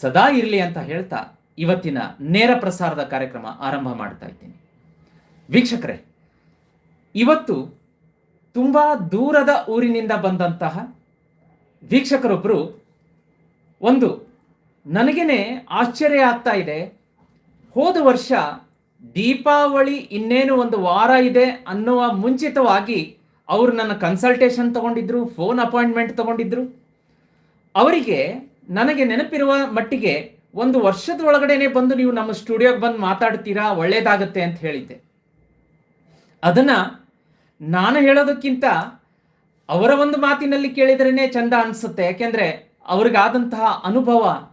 ಸದಾ ಇರಲಿ ಅಂತ ಹೇಳ್ತಾ ಇವತ್ತಿನ ನೇರ ಪ್ರಸಾರದ ಕಾರ್ಯಕ್ರಮ ಆರಂಭ ಮಾಡ್ತಾ ಇದ್ದೀನಿ. ವೀಕ್ಷಕರೇ, ಇವತ್ತು ತುಂಬ ದೂರದ ಊರಿನಿಂದ ಬಂದಂತಹ ವೀಕ್ಷಕರೊಬ್ಬರು ಒಂದು ನನಗೇನೆ ಆಶ್ಚರ್ಯ ಆಗ್ತಾ ಇದೆ. ಹೋದ ವರ್ಷ ದೀಪಾವಳಿ ಇನ್ನೇನು ಒಂದು ವಾರ ಇದೆ ಅನ್ನುವ ಮುಂಚಿತವಾಗಿ ಅವರು ನನ್ನ ಕನ್ಸಲ್ಟೇಷನ್ ತಗೊಂಡಿದ್ರು ಫೋನ್ ಅಪಾಯಿಂಟ್ಮೆಂಟ್ ತಗೊಂಡಿದ್ರು. ಅವರಿಗೆ ನನಗೆ ನೆನಪಿರುವ ಮಟ್ಟಿಗೆ ಒಂದು ವರ್ಷದ ಒಳಗಡೆನೆ ಬಂದು ನೀವು ನಮ್ಮ ಸ್ಟುಡಿಯೋಗೆ ಬಂದು ಮಾತಾಡ್ತೀರಾ, ಒಳ್ಳೇದಾಗತ್ತೆ ಅಂತ ಹೇಳಿದ್ದೆ. ಅದನ್ನ ನಾನು ಹೇಳೋದಕ್ಕಿಂತ ಅವರ ಒಂದು ಮಾತಿನಲ್ಲಿ ಕೇಳಿದ್ರೇ ಚಂದ ಅನಿಸುತ್ತೆ. ಯಾಕೆಂದ್ರೆ ಅವ್ರಿಗಾದಂತಹ ಅನುಭವ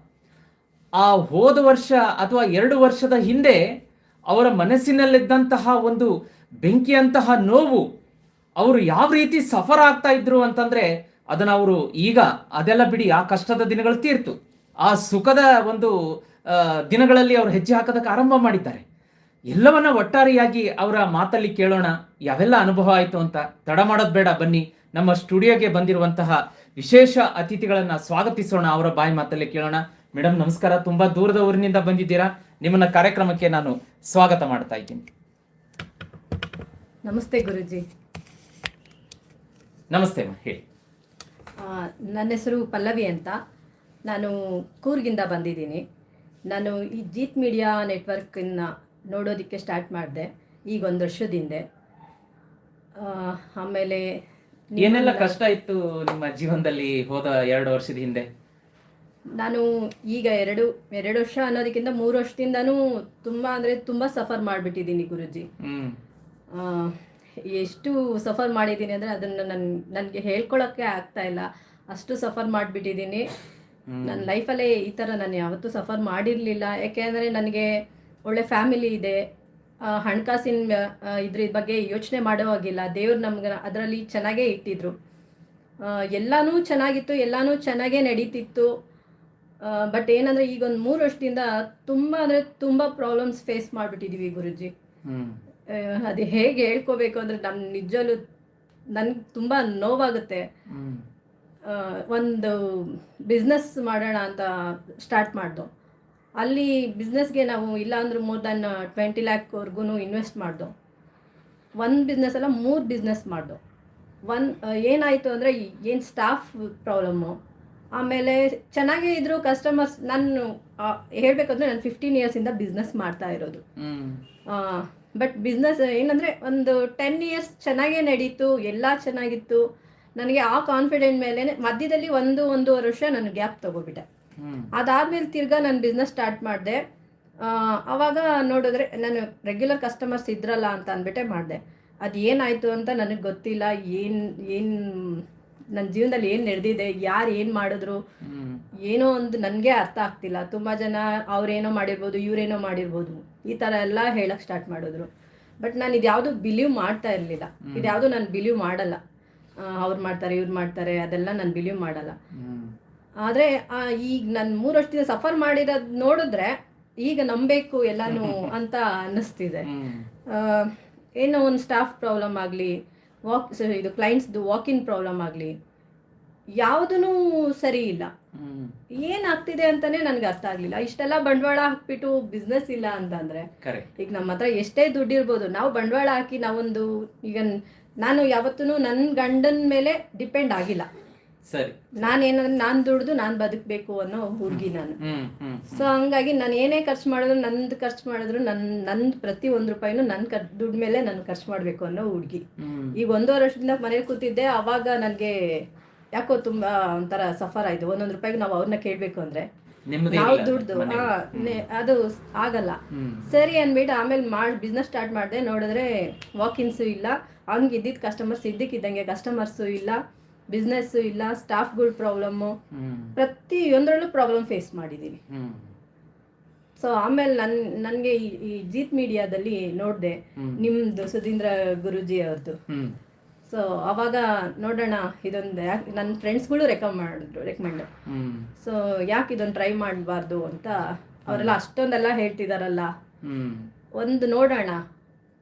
ಆ ಹೋದ ವರ್ಷ ಅಥವಾ ಎರಡು ವರ್ಷದ ಹಿಂದೆ ಅವರ ಮನಸ್ಸಿನಲ್ಲಿದ್ದಂತಹ ಒಂದು ಬೆಂಕಿಯಂತಹ ನೋವು, ಅವರು ಯಾವ ರೀತಿ ಸಫರ್ ಆಗ್ತಾ ಇದ್ರು ಅಂತಂದ್ರೆ ಅದನ್ನ ಅವರು ಈಗ ಅದೆಲ್ಲ ಬಿಡಿ ಆ ಕಷ್ಟದ ದಿನಗಳು ತೀರ್ತು. ಆ ಸುಖದ ಒಂದು ದಿನಗಳಲ್ಲಿ ಅವರು ಹೆಜ್ಜೆ ಹಾಕೋದಕ್ಕೆ ಆರಂಭ ಮಾಡಿದ್ದಾರೆ. ಎಲ್ಲವನ್ನ ಒಟ್ಟಾರೆಯಾಗಿ ಅವರ ಮಾತಲ್ಲಿ ಕೇಳೋಣ. ಯಾವೆಲ್ಲ ಅನುಭವ ಆಯಿತು ಅಂತ ತಡ ಮಾಡೋದು ಬೇಡ ಬನ್ನಿ. ನಮ್ಮ ಸ್ಟುಡಿಯೋಗೆ ಬಂದಿರುವಂತಹ ವಿಶೇಷ ಅತಿಥಿಗಳನ್ನು ಸ್ವಾಗತಿಸೋಣ. ಅವರ ಬಾಯಿ ಮಾತಲ್ಲಿ ಕೇಳೋಣ. ಮೇಡಮ್ ನಮಸ್ಕಾರ. ತುಂಬಾ ದೂರದ ಊರಿನಿಂದ ಬಂದಿದ್ದೀರಾ? ನಿಮ್ಮನ್ನ ಕಾರ್ಯಕ್ರಮಕ್ಕೆ ನಾನು ಸ್ವಾಗತ ಮಾಡ್ತಾ ಇದ್ದೀನಿ. ನಮಸ್ತೆ ಗುರುಜಿ. ನಮಸ್ತೆ ಹೇಳಿ. ನನ್ನ ಹೆಸರು ಪಲ್ಲವಿ ಅಂತ. ನಾನು ಕೂರ್ಗಿಂದ ಬಂದಿದ್ದೀನಿ. ನಾನು ಈ ಜೀತ್ ಮೀಡಿಯಾ ನೆಟ್ವರ್ಕನ್ನ ನೋಡೋದಕ್ಕೆ ಸ್ಟಾರ್ಟ್ ಮಾಡಿದೆ ಈಗ ಒಂದು ವರ್ಷದ ಹಿಂದೆ ಆಮೇಲೆ ಏನೆಲ್ಲ ಕಷ್ಟ ಇತ್ತು ನಿಮ್ಮ ಜೀವನದಲ್ಲಿ ಹೋದ ಎರಡು ವರ್ಷದ ಹಿಂದೆ? ನಾನು ಈಗ ಎರಡು ಎರಡು ವರ್ಷ ಅನ್ನೋದಕ್ಕಿಂತ ಮೂರು ವರ್ಷದಿಂದನೂ ತುಂಬ ಅಂದರೆ ತುಂಬ ಸಫರ್ ಮಾಡಿಬಿಟ್ಟಿದ್ದೀನಿ ಗುರುಜಿ. ಎಷ್ಟು ಸಫರ್ ಮಾಡಿದ್ದೀನಿ ಅಂದರೆ ಅದನ್ನು ನನ್ನ ನನಗೆ ಹೇಳ್ಕೊಳಕ್ಕೆ ಆಗ್ತಾ ಇಲ್ಲ. ಅಷ್ಟು ಸಫರ್ ಮಾಡಿಬಿಟ್ಟಿದ್ದೀನಿ. ನನ್ನ ಲೈಫಲ್ಲೇ ಈ ಥರ ನಾನು ಯಾವತ್ತೂ ಸಫರ್ ಮಾಡಿರಲಿಲ್ಲ. ಯಾಕೆಂದರೆ ನನಗೆ ಒಳ್ಳೆ ಫ್ಯಾಮಿಲಿ ಇದೆ. ಹಣಕಾಸಿನ ಇದ್ರ ಬಗ್ಗೆ ಯೋಚನೆ ಮಾಡೋ ಹಾಗಿಲ್ಲ. ದೇವ್ರು ನಮ್ಗೆ ಅದರಲ್ಲಿ ಚೆನ್ನಾಗೇ ಇಟ್ಟಿದ್ರು. ಎಲ್ಲಾನು ಚೆನ್ನಾಗಿತ್ತು ಎಲ್ಲನೂ ಚೆನ್ನಾಗೇ ನಡೀತಿತ್ತು. ಬಟ್ ಏನಂದ್ರೆ ಈಗ ಒಂದು ಮೂರು ವರ್ಷದಿಂದ ತುಂಬ ಅಂದರೆ ತುಂಬ ಪ್ರಾಬ್ಲಮ್ಸ್ ಫೇಸ್ ಮಾಡಿಬಿಟ್ಟಿದ್ದೀವಿ ಗುರುಜಿ. ಅದು ಹೇಗೆ ಹೇಳ್ಕೋಬೇಕು ಅಂದ್ರೆ ನಮ್ ನಿಜವಲ್ಲೂ ನನ್ಗೆ ತುಂಬಾ ನೋವಾಗುತ್ತೆ. ಒಂದು ಬಿಸ್ನೆಸ್ ಮಾಡೋಣ ಅಂತ ಸ್ಟಾರ್ಟ್ ಮಾಡ್ದು. ಅಲ್ಲಿ ಬಿಸ್ನೆಸ್ಗೆ ನಾವು ಇಲ್ಲ ಅಂದ್ರೆ ಮೋರ್ ದನ್ ಟ್ವೆಂಟಿ ಲ್ಯಾಕ್ವರೆಗೂ ಇನ್ವೆಸ್ಟ್ ಮಾಡ್ದು. ಒಂದು ಬಿಸ್ನೆಸ್ ಅಲ್ಲ ಮೂರು ಬಿಸ್ನೆಸ್ ಮಾಡ್ದು. ಒನ್ ಏನಾಯಿತು ಅಂದರೆ ಏನು ಸ್ಟಾಫ್ ಪ್ರಾಬ್ಲಮ್ಮು ಆಮೇಲೆ ಚೆನ್ನಾಗೇ ಇದ್ರು ಕಸ್ಟಮರ್ಸ್ ನಾನು ಹೇಳ್ಬೇಕಂದ್ರೆ ನಾನು ಫಿಫ್ಟೀನ್ ಇಯರ್ಸಿಂದ ಬಿಸ್ನೆಸ್ ಮಾಡ್ತಾ ಇರೋದು. ಬಟ್ ಬಿಸ್ನೆಸ್ ಏನಂದ್ರೆ ಒಂದು ಟೆನ್ ಇಯರ್ಸ್ ಚೆನ್ನಾಗೇ ನಡೀತು ಎಲ್ಲ ಚೆನ್ನಾಗಿತ್ತು. ನನಗೆ ಆ ಕಾನ್ಫಿಡೆಂಟ್ ಮೇಲೆ ಮಧ್ಯದಲ್ಲಿ ಒಂದು ಒಂದೂವರೆ ವರ್ಷ ನಾನು ಗ್ಯಾಪ್ ತಗೋಬಿಟ್ಟೆ. ಅದಾದ್ಮೇಲೆ ಅದಾದಮೇಲೆ ತಿರ್ಗಾ ನಾನು ಬಿಸ್ನೆಸ್ ಸ್ಟಾರ್ಟ್ ಮಾಡಿದೆ. ಅವಾಗ ನೋಡಿದ್ರೆ ನಾನು ರೆಗ್ಯುಲರ್ ಕಸ್ಟಮರ್ಸ್ ಇದ್ರಲ್ಲ ಅಂತ ಅಂದ್ಬಿಟ್ಟೆ ಮಾಡಿದೆ. ಅದು ಏನಾಯಿತು ಅಂತ ನನಗೆ ಗೊತ್ತಿಲ್ಲ. ಏನು ಏನು ನನ್ನ ಜೀವನದಲ್ಲಿ ಏನು ನಡೆದಿದೆ ಯಾರು ಏನು ಮಾಡಿದ್ರು ಏನೋ ಒಂದು ನನಗೆ ಅರ್ಥ ಆಗ್ತಿಲ್ಲ. ತುಂಬ ಜನ ಅವ್ರೇನೋ ಮಾಡಿರ್ಬೋದು ಇವರೇನೋ ಮಾಡಿರ್ಬೋದು. ಈ ತರ ಎಲ್ಲ ಹೇಳಕ್ಕೆ ಸ್ಟಾರ್ಟ್ ಮಾಡಿದ್ರು. ಬಟ್ ನಾನು ಇದ್ಯಾವುದು ಬಿಲೀವ್ ಮಾಡ್ತಾ ಇರ್ಲಿಲ್ಲ. ಇದ್ಯಾವುದು ನಾನು ಬಿಲೀವ್ ಮಾಡಲ್ಲ. ಅವ್ರು ಮಾಡ್ತಾರೆ ಇವ್ರು ಮಾಡ್ತಾರೆ ಅದೆಲ್ಲ ನಾನು ಬಿಲೀವ್ ಮಾಡಲ್ಲ. ಆದ್ರೆ ಈಗ ನಾನು ಮೂರು ವರ್ಷದಿಂದ ಸಫರ್ ಮಾಡಿರೋದು ನೋಡಿದ್ರೆ ಈಗ ನಂಬೇಕು ಎಲ್ಲಾನು ಅಂತ ಅನ್ನಿಸ್ತಿದೆ. ಏನೋ ಒಂದು ಸ್ಟಾಫ್ ಪ್ರಾಬ್ಲಮ್ ಆಗಲಿ ವಾಕ್ ಇದು ಕ್ಲೈಂಟ್ಸ್ದು ವಾಕಿನ್ ಪ್ರಾಬ್ಲಮ್ ಆಗಲಿ ಯಾವುದೂ ಸರಿ ಇಲ್ಲ. ಏನಾಗ್ತಿದೆ ಅಂತಾನೆ ನನ್ಗೆ ಅರ್ಥ ಆಗ್ಲಿಲ್ಲ. ಇಷ್ಟೆಲ್ಲ ಬಂಡವಾಳ ಹಾಕ್ಬಿಟ್ಟು ಬಿಸ್ನೆಸ್ ಇಲ್ಲ ಅಂತಂದ್ರೆ ಈಗ ನಮ್ಮ ಹತ್ರ ಎಷ್ಟೇ ದುಡ್ಡು ಇರ್ಬೋದು ನಾವು ಬಂಡವಾಳ ಹಾಕಿ ನಾವೊಂದು ಈಗ ನಾನು ಯಾವತ್ತೂ ನನ್ನ ಗಂಡನ ಮೇಲೆ ಡಿಪೆಂಡ್ ಆಗಿಲ್ಲ. ಸರಿ. ನಾನೇನಂದ್ರೆ ನಾನು ದುಡ್ದು ನಾನು ಬದುಕಬೇಕು ಅನ್ನೋ ಹುಡುಗಿ ನಾನು. ಸೊ ಹಂಗಾಗಿ ನಾನು ಏನೇ ಖರ್ಚು ಮಾಡಿದ್ರು ನಂದು ಖರ್ಚು ಮಾಡಿದ್ರು ನನ್ನ ನಂದು ಪ್ರತಿ ಒಂದ್ ರೂಪಾಯಿನೂ ನನ್ ದುಡ್ ದುಡ್ಡು ಮೇಲೆ ನಾನು ಖರ್ಚು ಮಾಡಬೇಕು ಅನ್ನೋ ಹುಡುಗಿ. ಈಗ ಒಂದೂವರೆ ವರ್ಷದಿಂದ ಮನೇಲಿ ಕೂತಿದ್ದೆ ಅವಾಗ ನನಗೆ ಯಾಕೋ ತುಂಬಾ ಒಂಥರ ಸಫರ್ ಆಯ್ತು. ಒಂದೊಂದು ರೂಪಾಯಿಗೆ ನಾವು ಅವ್ರನ್ನ ಕೇಳಬೇಕು ಅಂದ್ರೆ ನಾವು ದುಡ್ದು ಅದು ಆಗಲ್ಲ. ಸರಿ ಅಂದ್ಬಿಟ್ಟು ಆಮೇಲೆ ಮಾಡ್ ಬಿಸ್ನೆಸ್ ಸ್ಟಾರ್ಟ್ ಮಾಡಿದೆ. ನೋಡಿದ್ರೆ ವಾಕಿನ್ಸು ಇಲ್ಲ. ಹಂಗ ಇದ್ದಿದ್ ಕಸ್ಟಮರ್ಸ್ ಇದ್ದಕ್ಕಿದ್ದಂಗೆ ಕಸ್ಟಮರ್ಸು ಇಲ್ಲ. ಬಿಸ್ನೆಸ್ ಇಲ್ಲ. ಸ್ಟಾಫ್ಗಳ ಪ್ರಾಬ್ಲಮ್ಮು ಪ್ರತಿ ಪ್ರತಿಯೊಂದರಲ್ಲೂ ಪ್ರಾಬ್ಲಮ್ ಫೇಸ್ ಮಾಡಿದೀನಿ ಸೊ ಆಮೇಲೆ ನನ್ ನನಗೆ ಈ ಜೀತ್ ಮೀಡಿಯಾದಲ್ಲಿ ನೋಡಿದೆ. ನಿಮ್ದು ಸುಧೀಂದ್ರ ಗುರುಜಿ ಅವ್ರದ್ದು ಸೊ ಅವಾಗ ನೋಡೋಣ ಇದೊಂದು ಯಾಕೆ ನನ್ನ ಫ್ರೆಂಡ್ಸ್ಗಳು ರೆಕಮೆಂಡ್ ಮಾಡಿದ್ರು ರೆಕಮೆಂಡ್ ಸೊ ಯಾಕೆ ಇದೊಂದು ಟ್ರೈ ಮಾಡಬಾರ್ದು ಅಂತ ಅವರೆಲ್ಲ ಅಷ್ಟೊಂದೆಲ್ಲ ಹೇಳ್ತಿದಾರಲ್ಲ. ಒಂದು ನೋಡೋಣ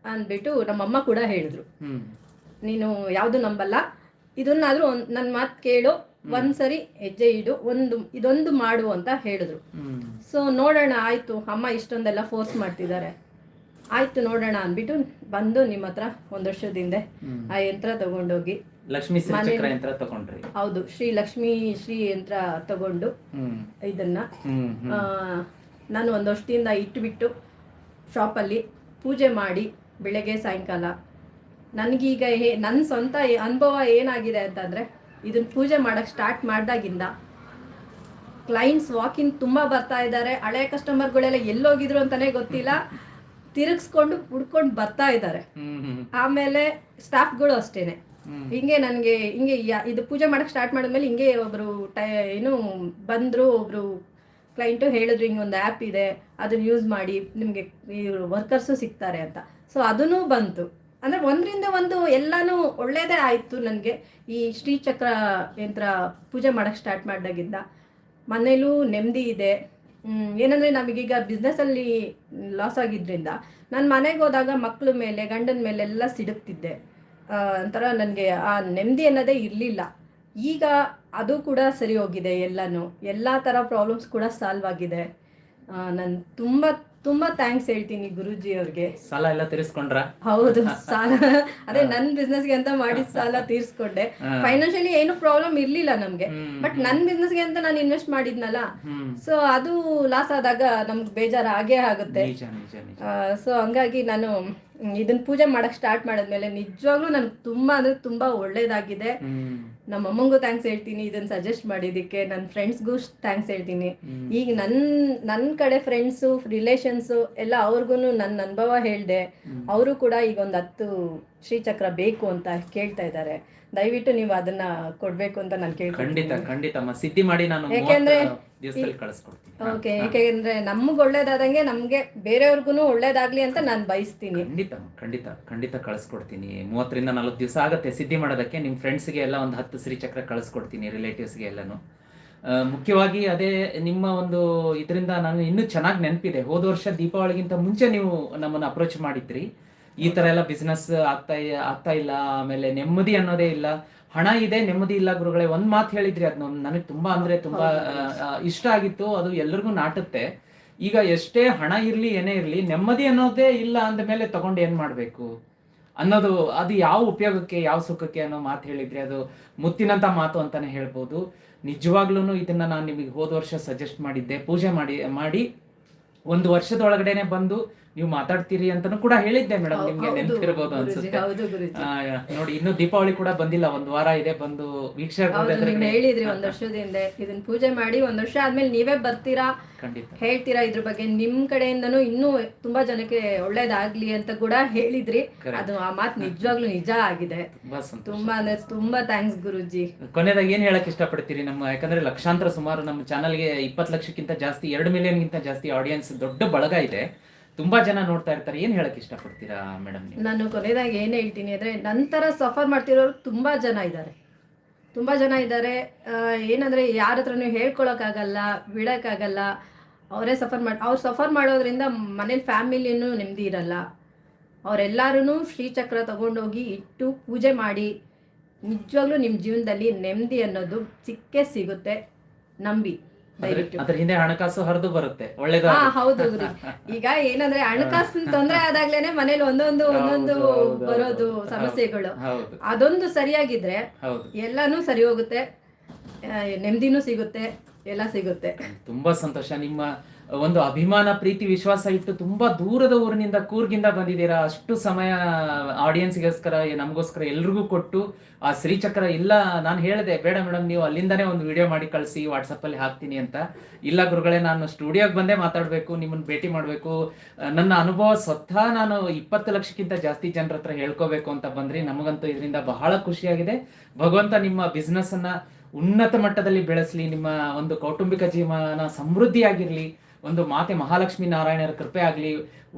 ಅಂದ್ಬಿಟ್ಟು ನಮ್ಮಮ್ಮ ಕೂಡ ಹೇಳಿದ್ರು. ನೀನು ಯಾವುದು ನಂಬಲ್ಲ? ಇದನ್ನಾದ್ರೂ ಒಂದು ನನ್ನ ಮಾತು ಕೇಳು ಒಂದ್ಸರಿ ಹೆಜ್ಜೆ ಇಡು ಒಂದು ಇದೊಂದು ಮಾಡು ಅಂತ ಹೇಳಿದ್ರು. ಸೊ ನೋಡೋಣ ಆಯ್ತು ಅಮ್ಮ ಇಷ್ಟೊಂದೆಲ್ಲ ಫೋರ್ಸ್ ಮಾಡ್ತಿದ್ದಾರೆ. ಆಯ್ತು ನೋಡೋಣ ಅಂದ್ಬಿಟ್ಟು ಬಂದು ನಿಮ್ಮ ಹತ್ರ ಒಂದ್ ವರ್ಷದ ಹಿಂದೆ. ಆ ಯಂತ್ರ ತಗೊಂಡೋಗಿ. ಲಕ್ಷ್ಮೀ ಶ್ರೀಚಕ್ರ ಯಂತ್ರ ತಗೊಂಡ್ರಿ. ಹೌದು ಶ್ರೀ ಲಕ್ಷ್ಮೀ ಶ್ರೀ ಯಂತ್ರ ತಗೊಂಡು ಇದನ್ನ ಆ, ನಾನು ಒಂದ್ ವರ್ಷದಿಂದ ಶಾಪ್ ಶಾಪಲ್ಲಿ ಪೂಜೆ ಮಾಡಿ ಬೆಳಗ್ಗೆ ಸಾಯಂಕಾಲ. ನನಗೀಗ ಹೇ ನನ್ನ ಸ್ವಂತ ಏ- ಅನುಭವ ಏನಾಗಿದೆ ಅಂತಂದ್ರೆ ಇದನ್ನ ಪೂಜೆ ಮಾಡಕ್ ಸ್ಟಾರ್ಟ್ ಮಾಡಿದಾಗಿಂದ ಕ್ಲೈಂಟ್ಸ್ ವಾಕಿಂಗ್ ತುಂಬಾ ಬರ್ತಾ ಇದ್ದಾರೆ. ಹಳೆ ಕಸ್ಟಮರ್ಗಳೆಲ್ಲ ಎಲ್ಲೋಗಿದ್ರು ಅಂತಾನೆ ಗೊತ್ತಿಲ್ಲ. ತಿರುಗಿಸ್ಕೊಂಡು ಹುಡ್ಕೊಂಡು ಬರ್ತಾ ಇದ್ದಾರೆ. ಆಮೇಲೆ ಸ್ಟಾಫ್ಗಳು ಅಷ್ಟೇನೆ. ಹಿಂಗೆ ನನಗೆ ಹಿಂಗೆ ಇದು ಪೂಜೆ ಮಾಡಕ್ ಸ್ಟಾರ್ಟ್ ಮಾಡಿದ್ಮೇಲೆ ಹಿಂಗೆ ಒಬ್ರು ಟೈ ಏನು ಬಂದ್ರು ಒಬ್ರು ಕ್ಲೈಂಟು ಹೇಳಿದ್ರು ಹಿಂಗೆ ಒಂದು ಆ್ಯಪ್ ಇದೆ ಅದನ್ನ ಯೂಸ್ ಮಾಡಿ ನಿಮಗೆ ಇವರು ವರ್ಕರ್ಸು ಸಿಗ್ತಾರೆ ಅಂತ. ಸೊ ಅದನ್ನು ಬಂತು. ಅಂದರೆ ಒಂದರಿಂದ ಒಂದು ಎಲ್ಲಾನು ಒಳ್ಳೇದೇ ಆಯಿತು ನನಗೆ. ಈ ಶ್ರೀಚಕ್ರ ಯಂತ್ರ ಪೂಜೆ ಮಾಡಕ್ಕೆ ಸ್ಟಾರ್ಟ್ ಮಾಡಿದಾಗಿಂದ. ಮನೇಲೂ ನೆಮ್ಮದಿ ಇದೆ. ಏನಂದ್ರೆ ನಮಗೀಗ ಬಿಸ್ನೆಸ್ಸಲ್ಲಿ ಲಾಸ್ ಆಗಿದ್ರಿಂದ ನಾನು ಮನೆಗೆ ಹೋದಾಗ ಮಕ್ಕಳ ಮೇಲೆ, ಗಂಡನ ಮೇಲೆ ಎಲ್ಲ ಸಿಡುಕ್ತಿದ್ದೆ ಒಂಥರ ನನಗೆ ಆ ನೆಮ್ಮದಿ ಅನ್ನೋದೇ ಇರಲಿಲ್ಲ. ಈಗ ಅದು ಕೂಡ ಸರಿ ಹೋಗಿದೆ ಎಲ್ಲನೂ. ಎಲ್ಲ ಥರ ಪ್ರಾಬ್ಲಮ್ಸ್ ಕೂಡ ಸಾಲ್ವ್ ಆಗಿದೆ. ನಾನು ತುಂಬ ತುಂಬ ಥ್ಯಾಂಕ್ಸ್ ಹೇಳ್ತೀನಿ ಗುರುಜಿ ಅವ್ರಿಗೆ. ಸಾಲ ಎಲ್ಲ ತೀರಿಸ್ಕೊಂಡ್ರ? ಹೌದು ಸಾಲ. ಅದೇ ನನ್ ಬಿಸ್ನೆಸ್ಗೆ ಅಂತ ಮಾಡಿ ಸಾಲ ತೀರ್ಸ್ಕೊಂಡೆ. ಫೈನಾನ್ಶಿಯಲಿ ಫೈನಾನ್ಷಿಯಲಿ ಏನು ಪ್ರಾಬ್ಲಮ್ ಇರ್ಲಿಲ್ಲ ನಮ್ಗೆ. ಬಟ್ ಬಟ್ ಬಿಸ್ನೆಸ್ಗೆ ಅಂತ ನಾನು ಇನ್ವೆಸ್ಟ್ ಮಾಡಿದ್ನಲ್ಲ. ಸೊ ಅದು ಲಾಸ್ ಆದಾಗ ನಮ್ಗೆ ಬೇಜಾರ ಆಗೇ ಆಗುತ್ತೆ. ಸೊ ಹಂಗಾಗಿ ನಾನು ಇದನ್ ಇದನ್ನ ಪೂಜೆ ಮಾಡಕ್ ಸ್ಟಾರ್ಟ್ ಮಾಡಿದ್ಮೇಲೆ ನಿಜವಾಗ್ಲೂ ನನ್ಗೆ ತುಂಬಾ ಅಂದ್ರೆ ತುಂಬಾ ಒಳ್ಳೇದಾಗಿದೆ. ನಮ್ಮ ಅಮ್ಮಂಗೂ ಥ್ಯಾಂಕ್ಸ್ ಹೇಳ್ತೀನಿ ಇದನ್ನ ಸಜೆಸ್ಟ್ ಮಾಡಿದ್ದಕ್ಕೆ ನನ್ನ ಫ್ರೆಂಡ್ಸ್ಗೂ ಥ್ಯಾಂಕ್ಸ್ ಹೇಳ್ತೀನಿ. ಈಗ ನನ್ನ ನನ್ನ ಕಡೆ ಫ್ರೆಂಡ್ಸು ರಿಲೇಷನ್ಸು ಎಲ್ಲ ಅವ್ರಿಗೂ ನನ್ನ ಅನುಭವ ಹೇಳಿದೆ. ಅವರು ಕೂಡ ಈಗ ಒಂದು ಹತ್ತು ಶ್ರೀಚಕ್ರ ಬೇಕು ಅಂತ ಕೇಳ್ತಾ ಇದ್ದಾರೆ. ದಯವಿಟ್ಟು ನೀವು ಅದನ್ನ ಕೊಡ್ಬೇಕು ಅಂತ ನಾನು ಖಂಡಿತ ಕೇಳ್ಕೊತೀನಿ ಖಂಡಿತ ಸಿದ್ಧಿ ಮಾಡಿ ನಾನು ಯಾಕೆಂದ್ರೆ ದಿವಸದಲ್ಲಿ ಕಳಿಸ್ಕೊಡ್ತೀನಿ. ಓಕೆ. ಯಾಕೆಂದ್ರೆ ನಮ್ಗೆ ಒಳ್ಳೇದಾದಂಗೆ ನಮ್ಗೆ ಬೇರೆಯವ್ರಿಗೂ ಒಳ್ಳೇದಾಗ್ಲಿ ಅಂತ ನಾನು ಬಯಸ್ತೀನಿ. ಖಂಡಿತ ಖಂಡಿತ ಖಂಡಿತ ಕಳಿಸ್ಕೊಡ್ತೀನಿ. ಮೂವತ್ತರಿಂದ ನಲ್ವತ್ತು ದಿವಸ ಆಗುತ್ತೆ ಸಿದ್ಧಿ ಮಾಡೋದಕ್ಕೆ. ನಿಮ್ಮ ಫ್ರೆಂಡ್ಸ್ಗೆ ಎಲ್ಲ ಒಂದು ಹತ್ತು ಶ್ರೀಚಕ್ರ ಕಳಿಸ್ಕೊಡ್ತೀನಿ ರಿಲೇಟಿವ್ಸ್ಗೆ ಎಲ್ಲನೂ. ಮುಖ್ಯವಾಗಿ ಅದೇ ನಿಮ್ಮ ಒಂದು ಇದರಿಂದ ನಾನು ಇನ್ನೂ ಚೆನ್ನಾಗಿ ನೆನಪಿದೆ. ಹೋದ ವರ್ಷ ದೀಪಾವಳಿಗಿಂತ ಮುಂಚೆ ನೀವು ನಮ್ಮನ್ನು ಅಪ್ರೋಚ್ ಮಾಡಿದ್ರಿ. ಈ ತರ ಎಲ್ಲ ಬಿಸ್ನೆಸ್ ಆಗ್ತಾ ಆಗ್ತಾ ಇಲ್ಲ ಆಮೇಲೆ ನೆಮ್ಮದಿ ಅನ್ನೋದೇ ಇಲ್ಲ. ಹಣ ಇದೆ ನೆಮ್ಮದಿ ಇಲ್ಲ ಗುರುಗಳೇ ಒಂದ್ ಮಾತು ಹೇಳಿದ್ರಿ ಅದ್ ನನಗೆ ತುಂಬಾ ಅಂದ್ರೆ ತುಂಬಾ ಇಷ್ಟ ಆಗಿತ್ತು ಅದು ಎಲ್ರಿಗೂ ನಾಟುತ್ತೆ. ಈಗ ಎಷ್ಟೇ ಹಣ ಇರ್ಲಿ ಏನೇ ಇರ್ಲಿ ನೆಮ್ಮದಿ ಅನ್ನೋದೇ ಇಲ್ಲ ಅಂದ ಮೇಲೆ ತಗೊಂಡು ಏನ್ ಮಾಡ್ಬೇಕು? ಅನ್ನೋದು ಅದು ಯಾವ ಉಪಯೋಗಕ್ಕೆ ಯಾವ ಸುಖಕ್ಕೆ ಅನ್ನೋ ಮಾತು ಹೇಳಿದ್ರಿ ಅದು ಮುತ್ತಿನಂತ ಮಾತು ಅಂತಾನೆ ಹೇಳ್ಬೋದು. ನಿಜವಾಗ್ಲೂ ಇದನ್ನ ನಾನು ನಿಮಗೆ ಹೋದ ವರ್ಷ ಸಜೆಸ್ಟ್ ಮಾಡಿದ್ದೆ. ಪೂಜೆ ಮಾಡಿ ಮಾಡಿ ಒಂದು ವರ್ಷದೊಳಗಡೆನೆ ಬಂದು ನೀವು ಮಾತಾಡ್ತೀರಿ ಅಂತಾನು ಕೂಡ ಹೇಳಿದ್ದೆ ಮೇಡಮ್ ನಿಮ್ಗೆ ನೆನಪಿರಬಹುದು ನೆನಪಿರ್ಬೋದು ಅನ್ಸುತ್ತೆ. ನೋಡಿ ಇನ್ನು ದೀಪಾವಳಿ ಕೂಡ ಬಂದಿಲ್ಲ ಒಂದ್ ವಾರ ಇದೆ ಬಂದು ವೀಕ್ಷಕ ಹೇಳಿದ್ರಿ ಒಂದ್ ವರ್ಷದಿಂದ ಇದನ್ನ ಪೂಜೆ ಮಾಡಿ ಒಂದ್ ವರ್ಷ ಆದ್ಮೇಲೆ ನೀವೇ ಬರ್ತೀರಾ? ಖಂಡಿತ. ಹೇಳ್ತೀರಾ ಇದ್ರ ಬಗ್ಗೆ? ನಿಮ್ ಕಡೆಯಿಂದನೂ ಇನ್ನೂ ತುಂಬಾ ಜನಕ್ಕೆ ಒಳ್ಳೇದಾಗ್ಲಿ ಅಂತ ಕೂಡ ಹೇಳಿದ್ರಿ. ಅದು ಆ ಮಾತು ನಿಜವಾಗ್ಲೂ ನಿಜ ಆಗಿದೆ. ತುಂಬಾ ಅಂದ್ರೆ ತುಂಬಾ ಥ್ಯಾಂಕ್ಸ್ ಗುರುಜಿ. ಕೊನೆದಾಗ ಏನ್ ಹೇಳಕ್ ಇಷ್ಟಪಡ್ತೀರಿ ನಮ್ಮ ಯಾಕಂದ್ರೆ ಲಕ್ಷಾಂತರ ಸುಮಾರು ನಮ್ಮ ಚಾನಲ್ಗೆ ಇಪ್ಪತ್ತು ಲಕ್ಷಕ್ಕಿಂತ ಜಾಸ್ತಿ ಎರಡು ಮಿಲಿಯನ್ ಗಿಂತ ಜಾಸ್ತಿ ಆಡಿಯನ್ಸ್ ದೊಡ್ಡ ಬಳಗ ಇದೆ. ತುಂಬಾ ಜನ ನೋಡ್ತಾ ಇರ್ತಾರೆ. ಏನ್ ಹೇಳಕ್ ಇಷ್ಟಪಡ್ತೀರಾ ಮೇಡಮ್ ನಾನು ಕೊನೆದಾಗ ಏನ್ ಹೇಳ್ತೀನಿ ಅಂದ್ರೆ ನಂತರ ಸಫರ್ ಮಾಡ್ತಿರೋರು ತುಂಬಾ ಜನ ಇದ್ದಾರೆ. ತುಂಬಾ ಜನ ಇದ್ದಾರೆ. ಏನಂದ್ರೆ ಯಾರ ಹತ್ರನೂ ಹೇಳ್ಕೊಳಕ್ಕಾಗಲ್ಲ, ಬಿಡೋಕ್ಕಾಗಲ್ಲ. ಅವರೇ ಸಫರ್ ಮಾಡಿ, ಅವ್ರು ಸಫರ್ ಮಾಡೋದ್ರಿಂದ ಮನೇಲಿ ಫ್ಯಾಮಿಲಿನೂ ನೆಮ್ಮದಿ ಇರಲ್ಲ. ಅವರೆಲ್ಲರೂ ಶ್ರೀಚಕ್ರ ತಗೊಂಡೋಗಿ ಇಟ್ಟು ಪೂಜೆ ಮಾಡಿ, ನಿಜವಾಗ್ಲೂ ನಿಮ್ಮ ಜೀವನದಲ್ಲಿ ನೆಮ್ಮದಿ ಅನ್ನೋದು ಸಿಕ್ಕೇ ಸಿಗುತ್ತೆ. ನಂಬಿ. ಅದ್ರ ಹಿಂದೆ ಹಣಕಾಸು ಹರಿದು ಬರುತ್ತೆ ಒಳ್ಳೇದು ಹೌದು ಈಗ ಏನಂದ್ರೆ ಹಣಕಾಸಿನ ತೊಂದರೆ ಆದಾಗ್ಲೇನೆ ಮನೇಲಿ ಒಂದೊಂದು ಒಂದೊಂದು ಬರೋದು ಸಮಸ್ಯೆಗಳು. ಅದೊಂದು ಸರಿಯಾಗಿದ್ರೆ ಎಲ್ಲಾನು ಸರಿ ಹೋಗುತ್ತೆ. ನೆಮ್ಮದಿನೂ ಸಿಗುತ್ತೆ. ಎಲ್ಲ ಸಿಗುತ್ತೆ. ತುಂಬಾ ಸಂತೋಷ. ನಿಮ್ಮ ಒಂದು ಅಭಿಮಾನ, ಪ್ರೀತಿ, ವಿಶ್ವಾಸ ಇಟ್ಟು ತುಂಬಾ ದೂರದ ಊರಿನಿಂದ, ಕೂರ್ಗಿಂದ ಬಂದಿದ್ದೀರಾ? ಅಷ್ಟು ಸಮಯ ಆಡಿಯನ್ಸ್ಗೋಸ್ಕರ ನಮಗೋಸ್ಕರ ಎಲ್ರಿಗೂ ಕೊಟ್ಟು, ಆ ಶ್ರೀಚಕ್ರ ಇಲ್ಲ, ನಾನು ಹೇಳಿದೆ, ಬೇಡ ಮೇಡಮ್ ನೀವು ಅಲ್ಲಿಂದನೇ ಒಂದು ವಿಡಿಯೋ ಮಾಡಿ ಕಳಿಸಿ ವಾಟ್ಸಪ್ಪಲ್ಲಿ ಹಾಕ್ತೀನಿ ಅಂತ. ಇಲ್ಲ ಗುರುಗಳೇ, ನಾನು ಸ್ಟುಡಿಯೋಗೆ ಬಂದೇ ಮಾತಾಡಬೇಕು ನಿಮ್ಮನ್ನು ಭೇಟಿ ಮಾಡಬೇಕು. ನನ್ನ ಅನುಭವ ಸ್ವತಃ ನಾನು ಇಪ್ಪತ್ತು ಲಕ್ಷಕ್ಕಿಂತ ಜಾಸ್ತಿ ಜನರ ಹತ್ರ ಹೇಳ್ಕೋಬೇಕು ಅಂತ ಬಂದ್ರಿ. ನಮಗಂತೂ ಇದರಿಂದ ಬಹಳ ಖುಷಿಯಾಗಿದೆ. ಭಗವಂತ ನಿಮ್ಮ ಬಿಸ್ನೆಸ್ ಅನ್ನ ಉನ್ನತ ಮಟ್ಟದಲ್ಲಿ ಬೆಳೆಸಲಿ ನಿಮ್ಮ ಒಂದು ಕೌಟುಂಬಿಕ ಜೀವನ ಸಮೃದ್ಧಿಯಾಗಿರಲಿ ಒಂದು ಮಾತೆ ಮಹಾಲಕ್ಷ್ಮಿ ನಾರಾಯಣರ ಕೃಪೆ ಆಗಲಿ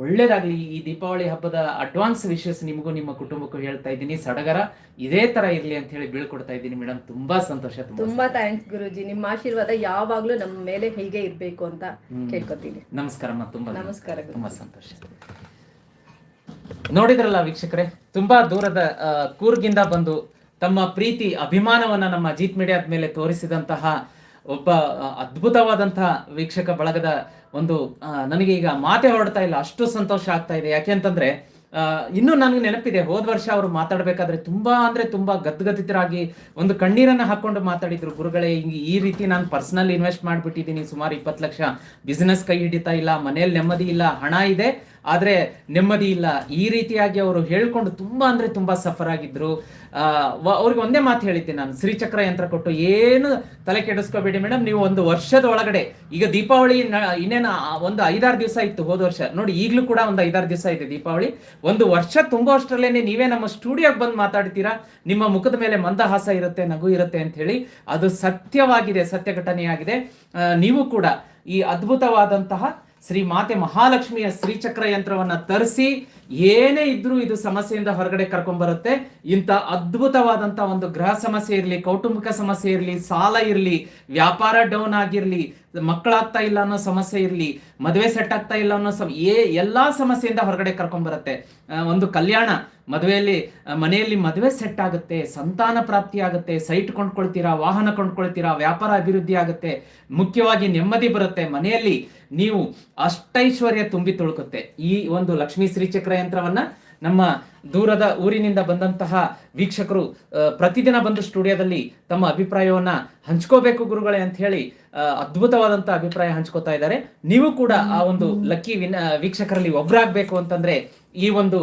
ಒಳ್ಳೇದಾಗಲಿ. ಈ ದೀಪಾವಳಿ ಹಬ್ಬದ ಅಡ್ವಾನ್ಸ್ ವಿಶಸ್ ನಿಮಗೂ ನಿಮ್ಮ ಕುಟುಂಬಕ್ಕೂ ಹೇಳ್ತಾ ಇದ್ದೀನಿ. ಸಡಗರ ಇದೇ ತರ ಇರಲಿ ಅಂತ ಹೇಳಿ ಬೀಳ್ಕೊಡ್ತಾ ಇದ್ದೀನಿ. ಮೇಡಮ್ ತುಂಬಾ ಸಂತೋಷ ತುಂಬಾ ಥ್ಯಾಂಕ್ಸ್ ಗುರುಜಿ. ನಿಮ್ಮ ಆಶೀರ್ವಾದ ಯಾವಾಗ್ಲೂ ನಮ್ಮ ಮೇಲೆ ಹೀಗೆ ಇರಬೇಕು ಅಂತ. ಕೇಳ್ಕೊತೀನಿ. ನಮಸ್ಕಾರ ತುಂಬಾ ನಮಸ್ಕಾರ. ತುಂಬಾ ಸಂತೋಷ. ನೋಡಿದ್ರಲ್ಲ ವೀಕ್ಷಕರೇ ತುಂಬಾ ದೂರದ ಕೂರ್ಗಿಂದ ಬಂದು ತಮ್ಮ ಪ್ರೀತಿ, ಅಭಿಮಾನವನ್ನ ನಮ್ಮ ಜೀತ್ ಮೀಡಿಯಾದ ಮೇಲೆ ತೋರಿಸಿದಂತಹ ಒಬ್ಬ ಅದ್ಭುತವಾದಂತಹ ವೀಕ್ಷಕ ಬಳಗದ ಒಂದು ನನಗೆ ಈಗ ಮಾತೆ ಹೊರಡ್ತಾ ಇಲ್ಲ, ಅಷ್ಟು ಸಂತೋಷ ಆಗ್ತಾ ಇದೆ. ಯಾಕೆ ಅಂತಂದ್ರೆ ಇನ್ನೂ ನನಗೆ ನೆನಪಿದೆ, ಹೋದ ವರ್ಷ ಅವರು ಮಾತಾಡ್ಬೇಕಾದ್ರೆ ತುಂಬಾ ಅಂದ್ರೆ ತುಂಬಾ ಗದ್ಗದಿತರಾಗಿ ಒಂದು ಕಣ್ಣೀರನ್ನ ಹಾಕೊಂಡು ಮಾತಾಡಿದ್ರು. ಗುರುಗಳೇ, ಹಿಂಗೆ ಈ ರೀತಿ ನಾನು ಪರ್ಸನಲ್ ಇನ್ವೆಸ್ಟ್ ಮಾಡ್ಬಿಟ್ಟಿದ್ದೀನಿ, ಸುಮಾರು ಇಪ್ಪತ್ತು ಲಕ್ಷ ಬಿಸ್ನೆಸ್ ಕೈ ಹಿಡಿತಾ ಇಲ್ಲ, ಮನೇಲಿ ನೆಮ್ಮದಿ ಇಲ್ಲ, ಹಣ ಇದೆ ಆದ್ರೆ ನೆಮ್ಮದಿ ಇಲ್ಲ. ಈ ರೀತಿಯಾಗಿ ಅವರು ಹೇಳ್ಕೊಂಡು ತುಂಬಾ ಅಂದ್ರೆ ತುಂಬಾ ಸಫರ್ ಆಗಿದ್ರು. ಅವ್ರಿಗೆ ಒಂದೇ ಮಾತು ಹೇಳಿದ್ದೆ ನಾನು ಶ್ರೀಚಕ್ರ ಯಂತ್ರ ಕೊಟ್ಟು ಏನು ತಲೆ ಕೆಡಿಸ್ಕೋಬೇಡಿ ಮೇಡಮ್, ನೀವು ಒಂದು ವರ್ಷದ ಒಳಗಡೆ, ಈಗ ದೀಪಾವಳಿ ಇನ್ನೇನು ಒಂದು ಐದಾರು ದಿವಸ ಇತ್ತು ಹೋದ ವರ್ಷ. ನೋಡಿ, ಈಗಲೂ ಕೂಡ ಒಂದು ಐದಾರು ದಿವಸ ಇದೆ ದೀಪಾವಳಿ. ಒಂದು ವರ್ಷ ತುಂಬೋ ಅಷ್ಟರಲ್ಲೇನೆ ನೀವೇ ನಮ್ಮ ಸ್ಟುಡಿಯೋಗೆ ಬಂದು ಮಾತಾಡ್ತೀರಾ? ನಿಮ್ಮ ಮುಖದ ಮೇಲೆ ಮಂದಹಾಸ ಇರುತ್ತೆ, ನಗು ಇರುತ್ತೆ ಅಂತ ಹೇಳಿ ಅದು ಸತ್ಯವಾಗಿದೆ ಸತ್ಯ ಘಟನೆಯಾಗಿದೆ ನೀವು ಕೂಡ ಈ ಅದ್ಭುತವಾದಂತಹ ಶ್ರೀ ಮಾತೆ ಮಹಾಲಕ್ಷ್ಮಿಯ ಶ್ರೀಚಕ್ರ ಯಂತ್ರವನ್ನ ತರಿಸಿ ಏನೇ ಇದ್ರೂ ಇದು ಸಮಸ್ಯೆಯಿಂದ ಹೊರಗಡೆ ಕರ್ಕೊಂಡ್ ಬರುತ್ತೆ ಇಂಥ ಅದ್ಭುತವಾದಂತ ಒಂದು ಗೃಹ ಸಮಸ್ಯೆ ಇರಲಿ, ಕೌಟುಂಬಿಕ ಸಮಸ್ಯೆ ಇರಲಿ, ಸಾಲ ಇರಲಿ, ವ್ಯಾಪಾರ ಡೌನ್ ಆಗಿರ್ಲಿ, ಮಕ್ಕಳಾಗ್ತಾ ಇಲ್ಲ ಅನ್ನೋ ಸಮಸ್ಯೆ ಇರಲಿ, ಮದುವೆ ಸೆಟ್ ಆಗ್ತಾ ಇಲ್ಲ ಅನ್ನೋ ಸಮ, ಏ, ಎಲ್ಲಾ ಸಮಸ್ಯೆಯಿಂದ ಹೊರಗಡೆ ಕರ್ಕೊಂಡ್ ಬರುತ್ತೆ ಒಂದು ಕಲ್ಯಾಣ, ಮದುವೆಯಲ್ಲಿ ಮನೆಯಲ್ಲಿ ಮದುವೆ ಸೆಟ್ ಆಗುತ್ತೆ, ಸಂತಾನ ಪ್ರಾಪ್ತಿ ಆಗುತ್ತೆ ಸೈಟ್ ಕೊಂಡ್ಕೊಳ್ತೀರಾ, ವಾಹನ ಕೊಂಡ್ಕೊಳ್ತೀರಾ, ವ್ಯಾಪಾರ ಅಭಿವೃದ್ಧಿ ಆಗುತ್ತೆ, ಮುಖ್ಯವಾಗಿ ನೆಮ್ಮದಿ ಬರುತ್ತೆ, ಮನೆಯಲ್ಲಿ ನೀವು ಅಷ್ಟೈಶ್ವರ್ಯ ತುಂಬಿ ತುಳುಕುತ್ತೆ. ಈ ಒಂದು ಲಕ್ಷ್ಮೀ ಶ್ರೀಚಕ್ರ ಯಂತ್ರವನ್ನ ನಮ್ಮ ದೂರದ ಊರಿನಿಂದ ಬಂದಂತಹ ವೀಕ್ಷಕರು ಪ್ರತಿದಿನ ಬಂದು ಸ್ಟುಡಿಯೋದಲ್ಲಿ ತಮ್ಮ ಅಭಿಪ್ರಾಯವನ್ನ ಹಂಚ್ಕೋಬೇಕು ಗುರುಗಳೇ ಅಂತ ಹೇಳಿ ಅದ್ಭುತವಾದಂತಹ ಅಭಿಪ್ರಾಯ ಹಂಚ್ಕೋತಾ ಇದ್ದಾರೆ. ನೀವು ಕೂಡ ಆ ಒಂದು ಲಕ್ಕಿ ವೀಕ್ಷಕರಲ್ಲಿ ಒಬ್ರಾಗ್ಬೇಕು ಅಂತಂದ್ರೆ ಈ ಒಂದು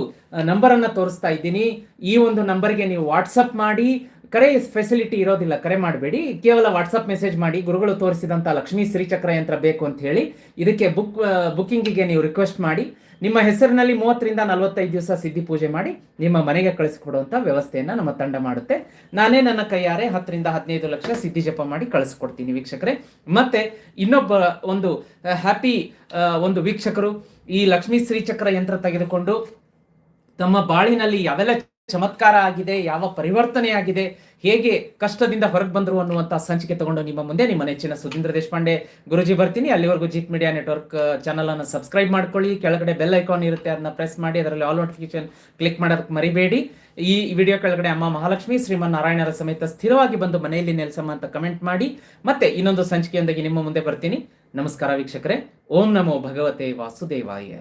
ನಂಬರ್ ಅನ್ನ ತೋರಿಸ್ತಾ ಇದ್ದೀನಿ. ಈ ಒಂದು ನಂಬರ್ಗೆ ನೀವು ವಾಟ್ಸಪ್ ಮಾಡಿ, ಕರೆ ಫೆಸಿಲಿಟಿ ಇರೋದಿಲ್ಲ, ಕರೆ ಮಾಡಬೇಡಿ. ಕೇವಲ ವಾಟ್ಸಪ್ ಮೆಸೇಜ್ ಮಾಡಿ, ಗುರುಗಳು ತೋರಿಸಿದಂತ ಲಕ್ಷ್ಮೀ ಶ್ರೀಚಕ್ರ ಯಂತ್ರ ಬೇಕು ಅಂತ ಹೇಳಿ, ಇದಕ್ಕೆ ಬುಕ್ ಬುಕ್ಕಿಂಗಿಗೆ ನೀವು ರಿಕ್ವೆಸ್ಟ್ ಮಾಡಿ. ನಿಮ್ಮ ಹೆಸರಿನಲ್ಲಿ ಮೂವತ್ತರಿಂದ ನಲವತ್ತೈದು ದಿವಸ ಸಿದ್ಧಿ ಪೂಜೆ ಮಾಡಿ ನಿಮ್ಮ ಮನೆಗೆ ಕಳಿಸ್ಕೊಡುವಂತ ವ್ಯವಸ್ಥೆಯನ್ನ ನಮ್ಮ ತಂಡ ಮಾಡುತ್ತೆ. ನಾನೇ ನನ್ನ ಕೈಯಾರೆ ಹತ್ತರಿಂದ ಹದಿನೈದು ಲಕ್ಷ ಸಿದ್ಧಿ ಜಪ ಮಾಡಿ ಕಳಿಸ್ಕೊಡ್ತೀನಿ ವೀಕ್ಷಕರೇ. ಮತ್ತೆ ಇನ್ನೊಬ್ಬ ಒಂದು ಹ್ಯಾಪಿ ಒಂದು ವೀಕ್ಷಕರು ಈ ಲಕ್ಷ್ಮೀ ಶ್ರೀಚಕ್ರ ಯಂತ್ರ ತೆಗೆದುಕೊಂಡು ತಮ್ಮ ಬಾಳಿನಲ್ಲಿ ಯಾವೆಲ್ಲ ಚಮತ್ಕಾರ ಆಗಿದೆ, ಯಾವ ಪರಿವರ್ತನೆ ಆಗಿದೆ, ಹೇಗೆ ಕಷ್ಟದಿಂದ ಹೊರಗೆ ಬಂದರು ಅನ್ನುವಂತ ಸಂಚಿಕೆ ತಗೊಂಡು ನಿಮ್ಮ ಮುಂದೆ ನಿಮ್ಮ ನೆಚ್ಚಿನ ಸುಧೀಂದ್ರ ದೇಶಪಾಂಡೆ. ಗುರುಜಿ ಬರ್ತೀನಿ, ಅಲ್ಲಿವರೆಗೂ ಜಿತ್ ಮೀಡಿಯಾ ನೆಟ್ವರ್ಕ್ ಚಾನಲ್ ಅನ್ನು ಸಬ್ಸ್ಕ್ರೈಬ್ ಮಾಡ್ಕೊಳ್ಳಿ, ಕೆಳಗಡೆ ಬೆಲ್ ಐಕಾನ್ ಇರುತ್ತೆ, ಅದನ್ನ ಪ್ರೆಸ್ ಮಾಡಿ, ಅದರಲ್ಲಿ ಆಲ್ ನೋಟಿಫಿಕೇಶನ್ ಕ್ಲಿಕ್ ಮಾಡೋದಕ್ಕೆ ಮರಿಬೇಡಿ. ಈ ವಿಡಿಯೋ ಕೆಳಗಡೆ ಅಮ್ಮ ಮಹಾಲಕ್ಷ್ಮಿ, ಶ್ರೀಮನ್ ನಾರಾಯಣರ ಸಮೇತ ಸ್ಥಿರವಾಗಿ ಬಂದು ಮನೆಯಲ್ಲಿ ನೆಲೆಸಮ್ಮ ಅಂತ ಕಮೆಂಟ್ ಮಾಡಿ. ಮತ್ತೆ ಇನ್ನೊಂದು ಸಂಚಿಕೆಯೊಂದಿಗೆ ನಿಮ್ಮ ಮುಂದೆ ಬರ್ತೀನಿ. ನಮಸ್ಕಾರ ವೀಕ್ಷಕರೇ, ಓಂ ನಮೋ ಭಗವತೆ ವಾಸುದೇವಾಯ.